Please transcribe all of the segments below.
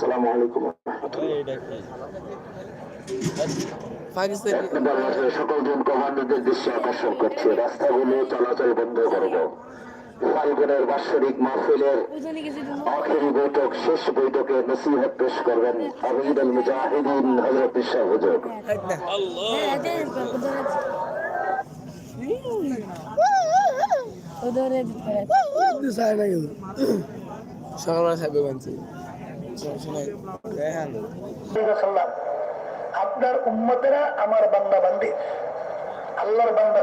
আসসালামু আলাইকুম সকল জন কমান্ডোদের দৃশ্য আকর্ষণ করছে। রাস্তাগুলো চলাচল বন্ধ করব। ফাল্গুনের বাৎসরিক মাহফিলের আখেরি বৈঠক শেষ বৈঠকে নসিহত পেশ করবেন আমিরুল মুজাহিদিন হজরত শাহ হুজুর। সকালবেলা থাকবে মানছি আপনার উম্মতেরা আমার বান্দা বান্দি। আল্লাহর বান্দা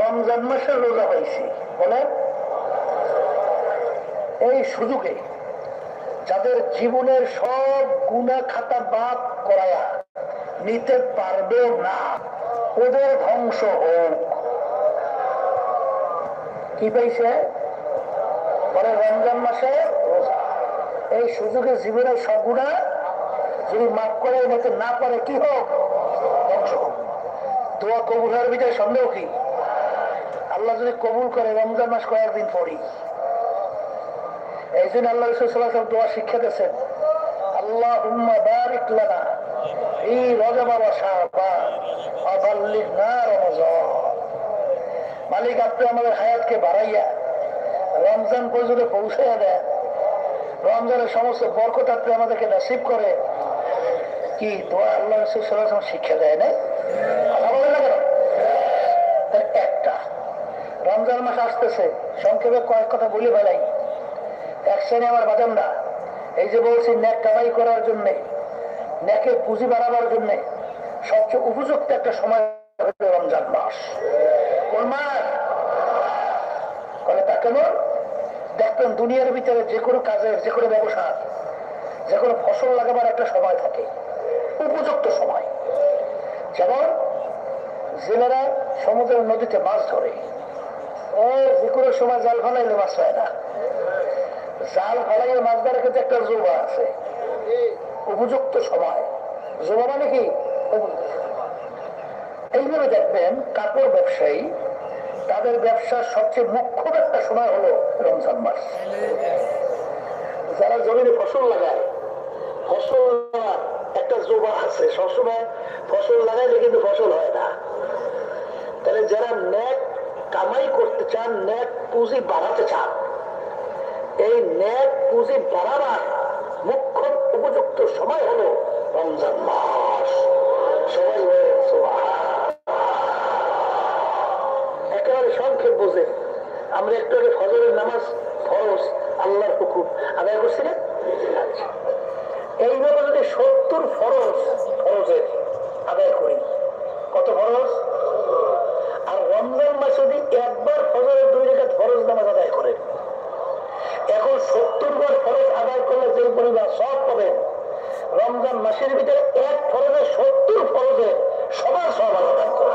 রমজান রোজা পাইছি। বলে এই সুযোগে যাদের জীবনের সব গুণা খাতা বাদ করায়া নিতে পারবে না, ওদের ধ্বংস হোক। কি পাইছে? বলে রমজান মাসে এই সুযোগে জীবনের সব গুণা যদি মাফ করে নিতে না পারে কি হোক? দোয়া কবুল হওয়ার ভিতরে সন্দেহ কি? আল্লাহ যদি কবুল করে, রমজান মাস কয়েকদিন পরই। এই জন্য আল্লাহ রসুল্লাহ দোয়া শিক্ষা দিয়েছেন আল্লাহ উম্মা বারিক লানা এই রজা বাবা না রমজান। মালিক, আপনি আমাদের হায়াতকে বাড়াইয়া রমজান পর্যন্ত পৌঁছাইয়া দেন। রমজানের সমস্ত বরকত আপনি আমাদেরকে নসিব করে, কি দোয়া আল্লাহ রসুল শিক্ষা দেয় না কথা বলে না কেন? একটা, রমজান মাস আসতেছে, সংক্ষেপে কয়েক কথা বলে বেলাই এক শ্রেণি আমার এই যে বলছি ন্যাক করার জন্য পুঁজি বাড়াবার জন্য, সবচেয়ে উপযুক্ত একটা সময় রমজান মাস। কোন মাস? বলে তা কেন দেখবেন দুনিয়ার ভিতরে যে কোনো কাজের যে কোনো ব্যবসা, যে কোনো ফসল লাগাবার একটা সময় থাকে, উপযুক্ত সময়। যেমন জেলেরা সমুদ্রের নদীতে মাছ ধরে। ও, যে কোনো সময় জাল ফালাইলে মাছ হয় না। জাল ফালাইলে মাছ ধরার ক্ষেত্রে একটা জোবা আছে। উপযুক্ত সময়। জোবা মানে কি? এইভাবে দেখবেন কাপড় ব্যবসায়ী তাদের ব্যবসার সবচেয়ে মুখ্য একটা সময় হলো রমজান মাস। যারা জমিনে ফসল লাগায়, ফসল একটা জোবা আছে, সবসময় ফসল লাগাইলে কিন্তু ফসল হয় না। তাহলে যারা ন্যাক কামাই করতে চান, ন্যাক পুঁজি বাড়াতে চান, এই ন্যাক পুঁজি বাড়াবার সত্তর ফরজ ফরজের আদায় করি। কত ফরজ? আর রমজান মাস যদি একবার ফজরের দুই রেখা ফরজ নামাজ আদায় করেন, এখন সত্তর বার ফরজ আদায় করলে যে পরিমাণ সব পাবেন, রমজান মাসের ভিতরে এক ফরজে সত্তর ফরজে সবার সব আদায় করে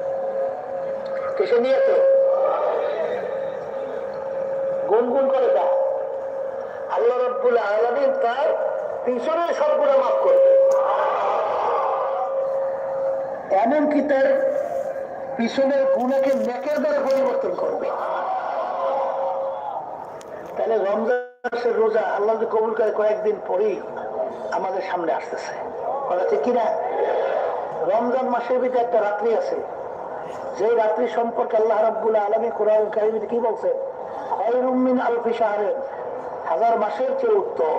কিসে নিয়াতে গুনগুন করে তা আল্লাহ রাব্বুল আলামিন তার পিছনে সবগুলো মাফ করবে এমনকি তার পিছনের গুণাকে নেকের দ্বারা পরিবর্তন করবে। তাহলে রমজান রোজা আল্লাহ কবুল করে কয়েকদিন পরেই আমাদের সামনে আসতেছে। ঠিক কিনা? রমজান মাসের ভিতরে একটা রাত্রি আছে। যে রাত্রি সম্পর্কে আল্লাহ রাব্বুল আলমী কোরআন কারিমিতে কি বলছে? হাজার মাসের চেয়ে উত্তম।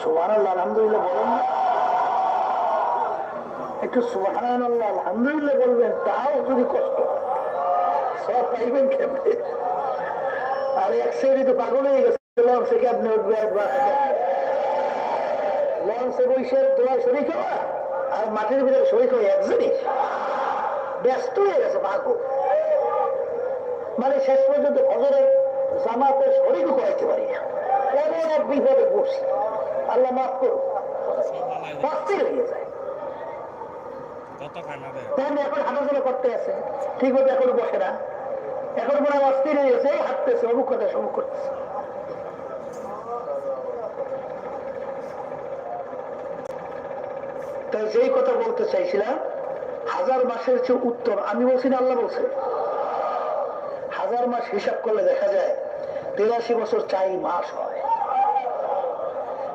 সুবাহ আলহামদুলিল্লাহ বলেন না? একটু সুবাহ আলহামদুলিল্লাহ বলবেন, তাও যদি কষ্ট সব পাইবেন কেমনে আর এক শ্রেণি তো পাগল হয়ে গেছে, লঞ্চে কেমনে উঠবে একবার লঞ্চে বসে তোমার শরীর আর মাটির ভিতরে শরীর হয়ে এক জিনিস। ব্যস্ত হয়ে গেছে ভাগ্য মানে শেষ পর্যন্ত ফজরের জামাতে শরীরও করাইতে পারি না। এমন এক বিপদে পড়ছি। আল্লাহ মাফ করো অস্থির হয়ে যায় তাহলে এখন হাঁটাচলা করতে আছে। ঠিক মতো এখন বসে না। এখন মনে হয় অস্থির হয়ে গেছে হাঁটতেছে অমুক কথা সমুখ করতেছে তাই যেই কথা বলতে চাইছিলাম হাজার মাসের চেয়ে উত্তর আমি বলছি না, আল্লাহ বলছে। হাজার মাস হিসাব করলে দেখা যায়, তেরাশি বছর চাই মাস হয়।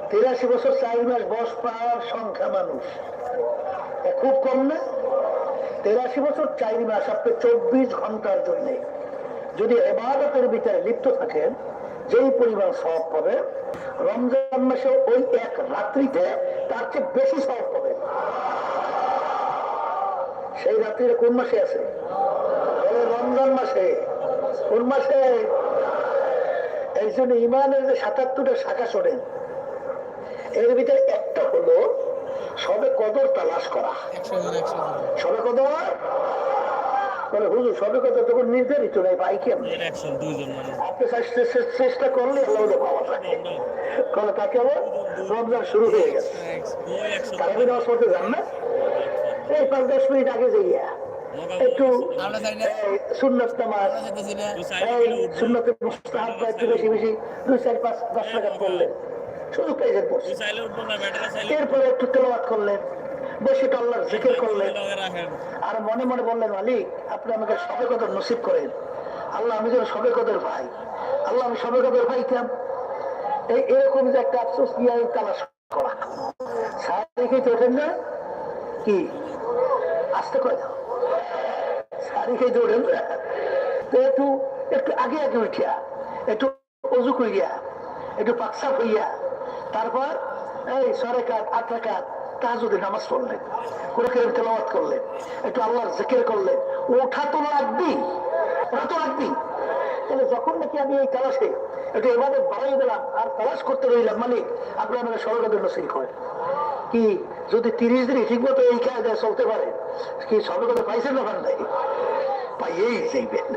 তেরাশি বছর চার মাস বয়স পাওয়ার সংখ্যা মানুষ। খুব কম না? তেরাশি বছর চার মাস আপনি চব্বিশ ঘণ্টার জন্য যদি এবাদতের ভিতরে লিপ্ত থাকেন, যেই পরিমাণ সব পাবে রমজান মাসে ওই এক রাত্রিতে তার চেয়ে বেশি সব পাবে সেই রাত্রিটা কোন মাসে আছে? রমজান মাসে। কোন মাসে? এই জন্য ইমানের যে সাতাত্তরটা শাখা শোনেন এর ভিতরে একটা হলো সবে কদর তালাশ করা। সবে কদর? বলে হুজুর সবে কদর তখন নির্ধারিত নাই ভাই কেমন একশো দুইজন মানুষ। আপনি চেষ্টা- চেষ্টা- চেষ্টা করলে আল্লাহ পাওয়া যায় কারণ তাকে আবার রমজান শুরু হয়ে গেছে। ওই একশো। তারাবি যান না? এই পাঁচ দশ মিনিট আগে যাইয়া একটু সুন্নত নামাজ এই সুন্নতের মুস্তাহাব বা একটু বেশি বেশি দুই চার পাঁচ দশ টাকা এরপরে একটু তেলাওয়াত করলেন। বসে আল্লাহর জিকির করলেন। আর মনে মনে বললেন মালিক আপনি আমাকে সবে কদর নসিব করেন। আল্লাহ আমি যেন সবে কদর ভাই আল্লাহ আমি সবে কদর ভাইতাম এই এরকম যে একটা আফসোস নিয়ে তালাশ করা। সারা খেতে ওঠেন না? কি? আসতে কয় দাও। তো একটু একটু আগে আগে উঠিয়া, একটু অজু করিয়া, একটু পাকসাপ হইয়া, তারপর, এই সরে কাত নামাজ পড়লেন তেলাওয়াত করলেন, একটু আল্লাহর জিকির করলেন। ওঠা তো ওঠা তো তাহলে যখন নাকি আমি এই তালাশে একটু এভাবে বাড়াই দিলাম, আর তালাশ করতে রইলাম মানে আপনি আমাকে সরকারের নসিল করেন। কি যদি তিরিশ দিনই ঠিক মতো এই কায়দায় চলতে পারে, কি সর্বদা পাইছেন না পান নাই পাইয়েই চাইবেন